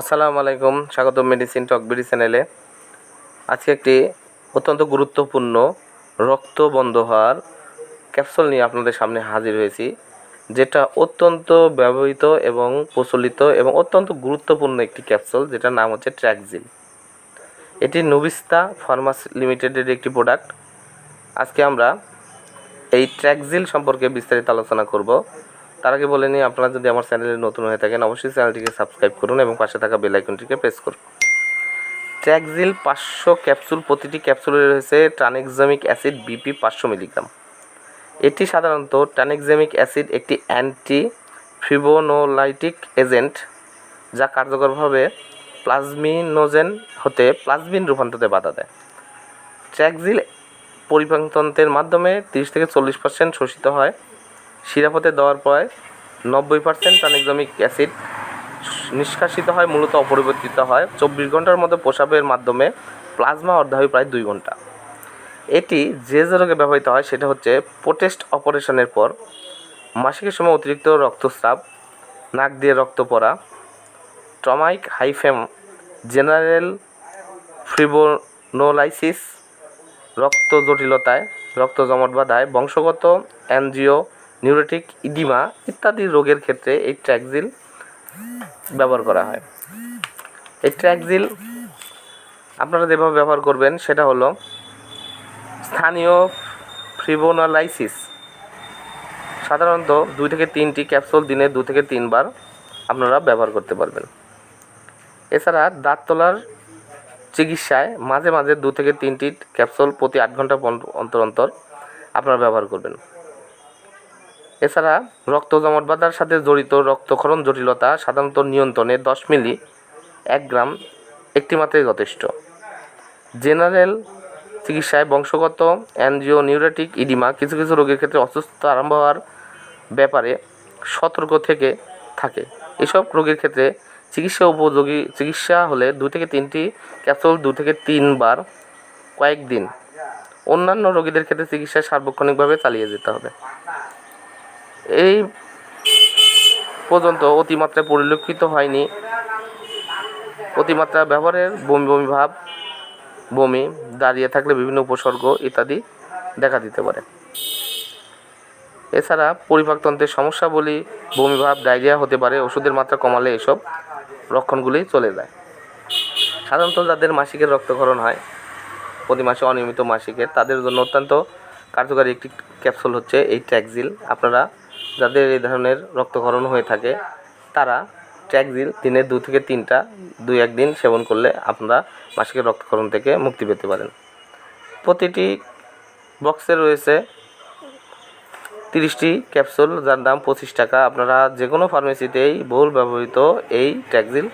আসসালামু আলাইকুম স্বাগত মেডিসিন টক বিডি চ্যানেলে আজকে একটি অত্যন্ত গুরুত্বপূর্ণ রক্ত বন্ধ হওয়ার ক্যাপসুল নিয়ে আপনাদের সামনে হাজির হয়েছি, যেটা অত্যন্ত ব্যবহৃত এবং প্রচলিত এবং অত্যন্ত গুরুত্বপূর্ণ একটি ক্যাপসুল, যেটার নাম হচ্ছে ট্র্যাকজিল এটি নবিস্তা ফার্মাস লিমিটেডের একটি প্রোডাক্ট আজকে আমরা এই ট্র্যাকজিল সম্পর্কে বিস্তারিত আলোচনা করব। তার আগে বলে নিই, আপনারা যদি আমার চ্যানেলে নতুন হয়ে থাকেন, অবশ্যই চ্যানেলটিকে সাবস্ক্রাইব করুন এবং পাশে থাকা বেল আইকনটিকে প্রেস করুন। ট্র্যাকজিল পাঁচশো ক্যাপসুল, প্রতিটি ক্যাপসুলে রয়েছে ট্রানেক্সামিক অ্যাসিড বিপি পাঁচশো মিলিগ্রাম। এটি সাধারণত ট্রানেক্সামিক অ্যাসিড একটি অ্যান্টি ফিবোনোলাইটিক এজেন্ট, যা কার্যকরভাবে প্লাজমিনোজেন হতে প্লাজমিন রূপান্তরে বাধা দেয়। ট্র্যাকজিল পরিপাকতন্ত্রের মাধ্যমে তিরিশ থেকে চল্লিশ পার্সেন্ট শোষিত হয়। শিরাপথে দেওয়ার পর নব্বই পার্সেন্ট ট্রানিক্সামিক অ্যাসিড নিষ্কাশিত হয়, মূলত অপরিবর্তিত হয়। চব্বিশ ঘণ্টার মধ্যে প্রসাবের মাধ্যমে প্লাজমা অর্ধায়ু প্রায় দুই ঘণ্টা এটি যে যে রোগে ব্যবহৃত হয়, সেটা হচ্ছে পোটেস্ট অপারেশনের পর। মাসিকের সময় অতিরিক্ত রক্তস্রাব, নাক দিয়ে রক্ত পড়া, ট্রমাইক হাইফেম, জেনারেল ফ্রিবোনোলাইসিস রক্ত জটিলতায়, রক্ত জমাট বাঁধায়, বংশগত অ্যানজিও নিউরোটিক, ইডিমা ইত্যাদি রোগের ক্ষেত্রে এই ট্র্যাকজিল ব্যবহার করা হয়। এই ট্র্যাকজিল আপনারা যেভাবে ব্যবহার করবেন, সেটা হলো স্থানীয় ফ্রিবোনালাইসিস। সাধারণত দুই থেকে তিনটি ক্যাপসুল দিনে দু থেকে তিনবার আপনারা ব্যবহার করতে পারবেন। এছাড়া দাঁত তোলার চিকিৎসায় মাঝে মাঝে দু থেকে তিনটি ক্যাপসুল প্রতি আট ঘণ্টা অন্তর অন্তর আপনারা ব্যবহার করবেন। এছাড়া রক্ত জমাট বাঁধার সাথে জড়িত রক্তক্ষরণ জটিলতা সাধারণত নিয়ন্ত্রণে দশ মিলি এক গ্রাম একটি মাত্রায় যথেষ্ট। জেনারেল চিকিৎসায় বংশগত অ্যানজিও নিউরেটিক ইডিমা কিছু কিছু রোগের ক্ষেত্রে অসুস্থতা আরম্ভ হওয়ার ব্যাপারে সতর্ক থেকে থাকে। এসব রোগের ক্ষেত্রে চিকিৎসা উপযোগী চিকিৎসা হলে দু থেকে তিনটি ক্যাপসুল দু থেকে তিনবার কয়েকদিন। অন্যান্য রোগীদের ক্ষেত্রে চিকিৎসা সার্বক্ষণিকভাবে চালিয়ে যেতে হবে। এই পর্যন্ত অতিমাত্রায় পরিলক্ষিত হয়নি। অতিমাত্রা ব্যবহারের বমি বমি ভাব, বমি দাঁড়িয়ে থাকলে বিভিন্ন উপসর্গ ইত্যাদি দেখা দিতে পারে। এছাড়া পরিপাকতন্ত্রের সমস্যা বলি বমিভাব ডায়রিয়া হতে পারে, ওষুধের মাত্রা কমালে এসব লক্ষণগুলি চলে যায়। সাধারণত যাদের মাসিকের রক্তক্ষরণ হয়, প্রতি মাসে অনিয়মিত মাসিকের, তাদের জন্য অত্যন্ত কার্যকারী একটি ক্যাপসুল হচ্ছে এই ট্র্যাকজিল। আপনারা যাদের এই ধরনের রক্তক্ষরণ হয়ে থাকে, তারা ট্র্যাকজিল দিনে দু থেকে তিনটা, দুই একদিন সেবন করলে আপনারা মাসিকের রক্তক্ষরণ থেকে মুক্তি পেতে পারেন। প্রতিটি বক্সে রয়েছে তিরিশটি ক্যাপসুল, যার দাম পঁচিশ টাকা। আপনারা যে কোনো ফার্মেসিতেই বহুল ব্যবহৃত এই ট্যাক্সিল,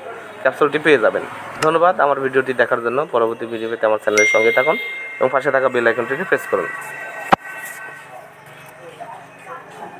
ক্যাপসুলটি পেয়ে যাবেন। ধন্যবাদ আমার ভিডিওটি দেখার জন্য। পরবর্তী ভিডিও পেতে আমার চ্যানেলের সঙ্গে থাকুন এবং পাশে থাকা বেল আইকনটিকে প্রেস করুন।